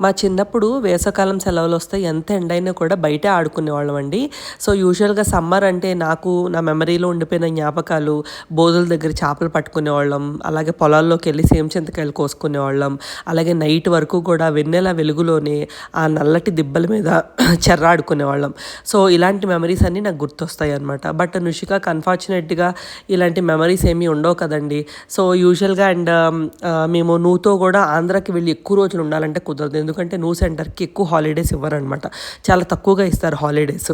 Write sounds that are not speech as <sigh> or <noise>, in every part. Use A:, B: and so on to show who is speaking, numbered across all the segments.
A: మా చిన్నప్పుడు వేసవకాలం సెలవులు వస్తే ఎంత ఎండైనా కూడా బయటే ఆడుకునేవాళ్ళం అండి సో యూజువల్గా సమ్మర్ అంటే నాకు నా మెమరీలో ఉండిపోయిన జ్ఞాపకాలు బోధుల దగ్గర చేపలు పట్టుకునేవాళ్ళం అలాగే పొలాల్లోకి వెళ్ళి సేమ్ చింతకాయలు కోసుకునేవాళ్ళం అలాగే నైట్ వరకు కూడా వెన్నెల వెలుగులోనే ఆ నల్లటి దిబ్బల మీద <clears throat> చెర్ర ఆడుకునేవాళ్ళం. సో ఇలాంటి మెమరీస్ అన్నీ నాకు గుర్తొస్తాయి అనమాట బట్ నుషికాకి అన్ఫార్చునేట్గా ఇలాంటి మెమరీస్ ఏమీ ఉండవు కదండి. సో యూజువల్గా అండ్ మేము నువ్వుతో కూడా ఆంధ్రాకి వెళ్ళి ఎక్కువ రోజులు ఉండాలంటే కుదరదు. ఎందుకంటే నువ్వు సెంటర్కి ఎక్కువ హాలిడేస్ ఇవ్వరనమాట చాలా తక్కువగా ఇస్తారు హాలిడేస్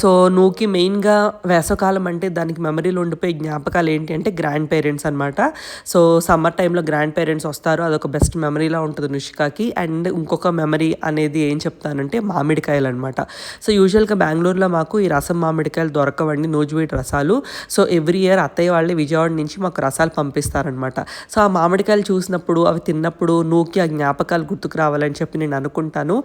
A: సో నువ్వుకి మెయిన్గా వేసవకాలం అంటే దానికి మెమరీలో ఉండిపోయే జ్ఞాపకాలు ఏంటి అంటే గ్రాండ్ పేరెంట్స్ అనమాట సో సమ్మర్ టైంలో గ్రాండ్ పేరెంట్స్ వస్తారు. అదొక బెస్ట్ మెమరీలా ఉంటుంది నుషికాకి అండ్ ఇంకొక మెమరీ అనేది ఏం చెప్తానంటే మామిడికాయలు అనమాట సో యూజువల్గా బెంగళూరులో మాకు ఈ రసం మామిడికాయలు దొరకవండి నూజువీటి రసాలు. సో ఎవ్రీ ఇయర్ అత్తయ్య వాళ్ళే విజయవాడ నుంచి మాకు రసాలు పంపిస్తారనమాట సో ఆ మామిడికాయలు చూసినప్పుడు అవి తిన్నప్పుడు నూకి ఆ జ్ఞాపకాలు గుర్తుకు రావాలంటే అని చెప్పి నేను అనుకుంటాను.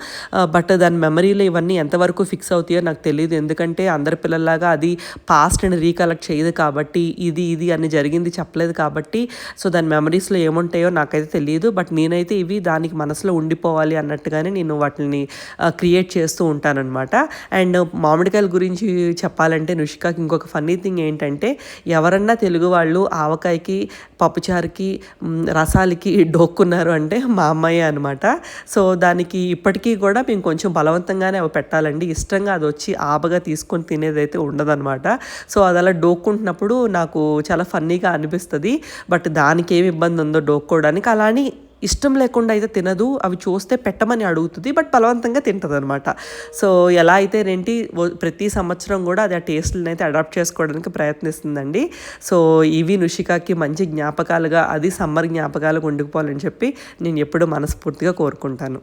A: బట్ దాని మెమరీలో ఇవన్నీ ఎంతవరకు ఫిక్స్ అవుతాయో నాకు తెలియదు ఎందుకంటే అందరి పిల్లల్లాగా అది పాస్ట్ని రీకలెక్ట్ చేయదు కాబట్టి ఇది ఇది అని జరిగింది చెప్పలేదు కాబట్టి సో దాని మెమరీస్లో ఏముంటాయో నాకైతే తెలియదు బట్ నేనైతే ఇవి దానికి మనసులో ఉండిపోవాలి అన్నట్టుగానే నేను వాటిని క్రియేట్ చేస్తూ ఉంటానన్నమాట. అండ్ మామిడికాయల గురించి చెప్పాలంటే నుషికాకి ఇంకొక ఫన్నీ థింగ్ ఏంటంటే ఎవరన్నా తెలుగు వాళ్ళు ఆవకాయకి పప్పుచారుకి రసాలకి డోక్కున్నారు అంటే మా అమ్మాయి అనమాట సో దానికి ఇప్పటికీ కూడా మేము కొంచెం బలవంతంగానే అవి పెట్టాలండి. ఇష్టంగా అది వచ్చి ఆబగా తీసుకొని తినేదైతే ఉండదన్నమాట. సో అది అలా డోక్కుంటున్నప్పుడు నాకు చాలా ఫన్నీగా అనిపిస్తుంది. బట్ దానికి ఏమి ఇబ్బంది ఉందో డోక్కోవడానికి అలాని ఇష్టం లేకుండా అయితే తినదు అవి చూస్తే పెట్టమని అడుగుతుంది బట్ బలవంతంగా తింటుంది అనమాట సో ఎలా అయితే ఏంటి ప్రతి సంవత్సరం కూడా అది ఆ టేస్ట్ని అయితే అడాప్ట్ చేసుకోవడానికి ప్రయత్నిస్తుందండి. సో ఇవి నుషికాకి మంచి జ్ఞాపకాలుగా అది సమ్మర్ జ్ఞాపకాలుగా ఉండిపోవాలని చెప్పి నేను ఎప్పుడూ మనస్ఫూర్తిగా కోరుకుంటాను.